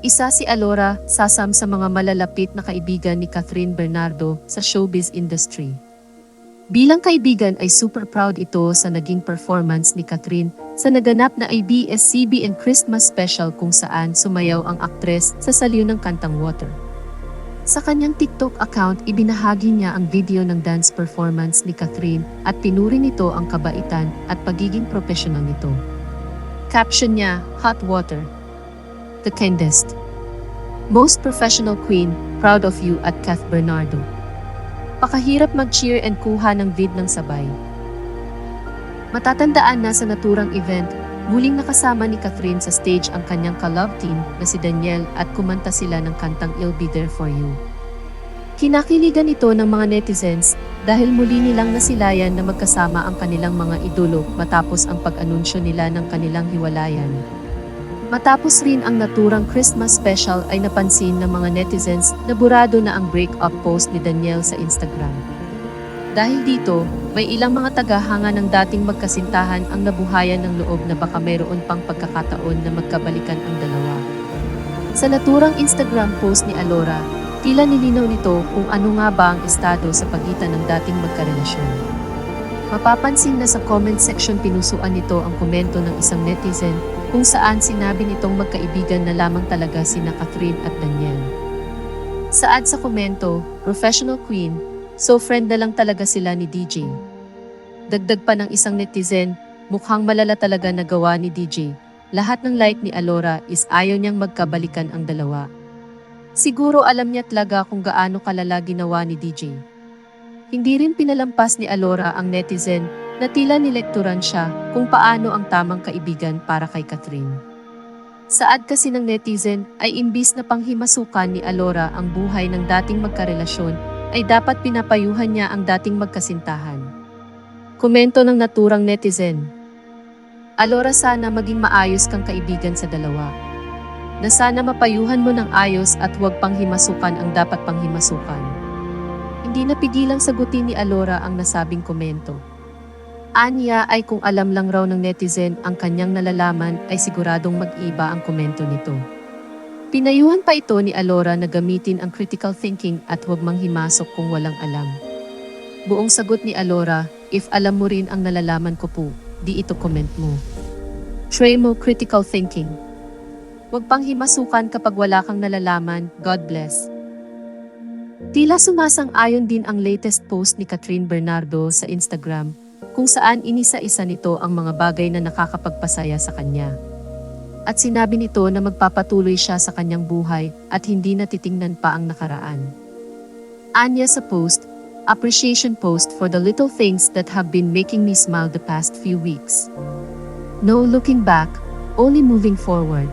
Isa si Alora, sasam sa mga malalapit na kaibigan ni Catherine Bernardo sa showbiz industry. Bilang kaibigan ay super proud ito sa naging performance ni Catherine sa naganap na ABS-CBN Christmas special kung saan sumayaw ang aktres sa saliw ng kantang Water. Sa kanyang TikTok account, ibinahagi niya ang video ng dance performance ni Catherine at pinuri nito ang kabaitan at pagiging professional nito. Caption niya, Hot Water. The kindest. Most professional queen, proud of you at Kath Bernardo. Pakahirap mag-cheer and kuha ng vid ng sabay. Matatandaan na sa naturang event, muling nakasama ni Catherine sa stage ang kanyang ka-love team na si Daniel at kumanta sila ng kantang I'll Be There For You. Kinakiligan ito ng mga netizens dahil muli nilang nasilayan na magkasama ang kanilang mga idolo matapos ang pag-anunsyo nila ng kanilang hiwalayan. Matapos rin ang naturang Christmas special ay napansin ng mga netizens na burado na ang break-up post ni Daniel sa Instagram. Dahil dito, may ilang mga tagahanga ng dating magkasintahan ang nabuhayan ng loob na baka mayroon pang pagkakataon na magkabalikan ang dalawa. Sa naturang Instagram post ni Alora, tila nilinaw nito kung ano nga ba ang estado sa pagitan ng dating magkarelasyon. Mapapansin na sa comment section pinusuan nito ang komento ng isang netizen kung saan sinabi nitong magkaibigan na lamang talaga sina Catherine at Daniel. Saad sa komento, professional queen, so friend na lang talaga sila ni DJ. Dagdag pa ng isang netizen, mukhang malala talaga na gawa ni DJ. Lahat ng like ni Alora is ayaw niyang magkabalikan ang dalawa. Siguro alam niya talaga kung gaano kalala ginawa ni DJ. Hindi rin pinalampas ni Alora ang netizen na tila nilekturan siya kung paano ang tamang kaibigan para kay Catherine. Saad kasi ng netizen ay imbis na panghimasukan ni Alora ang buhay ng dating magkarelasyon ay dapat pinapayuhan niya ang dating magkasintahan. Komento ng naturang netizen. Alora sana maging maayos kang kaibigan sa dalawa. Na sana mapayuhan mo ng ayos at huwag panghimasukan ang dapat panghimasukan. Hindi napigilang sagutin ni Alora ang nasabing komento. Anya ay kung alam lang raw ng netizen ang kanyang nalalaman ay siguradong mag-iba ang komento nito. Pinayuhan pa ito ni Alora na gamitin ang critical thinking at huwag manghimasok kung walang alam. Buong sagot ni Alora, if alam mo rin ang nalalaman ko po, di ito comment mo. Try mo critical thinking. Huwag pang himasukan kapag wala kang nalalaman, God bless. Tila sumasang-ayon din ang latest post ni Catherine Bernardo sa Instagram kung saan inisa-isa nito ang mga bagay na nakakapagpasaya sa kanya. At sinabi nito na magpapatuloy siya sa kanyang buhay at hindi natitingnan pa ang nakaraan. Anya sa post, appreciation post for the little things that have been making me smile the past few weeks. No looking back, only moving forward.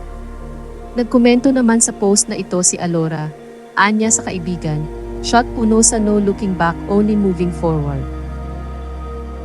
Nagkomento naman sa post na ito si Alora, Anya sa kaibigan, shot puno sa no looking back, only moving forward.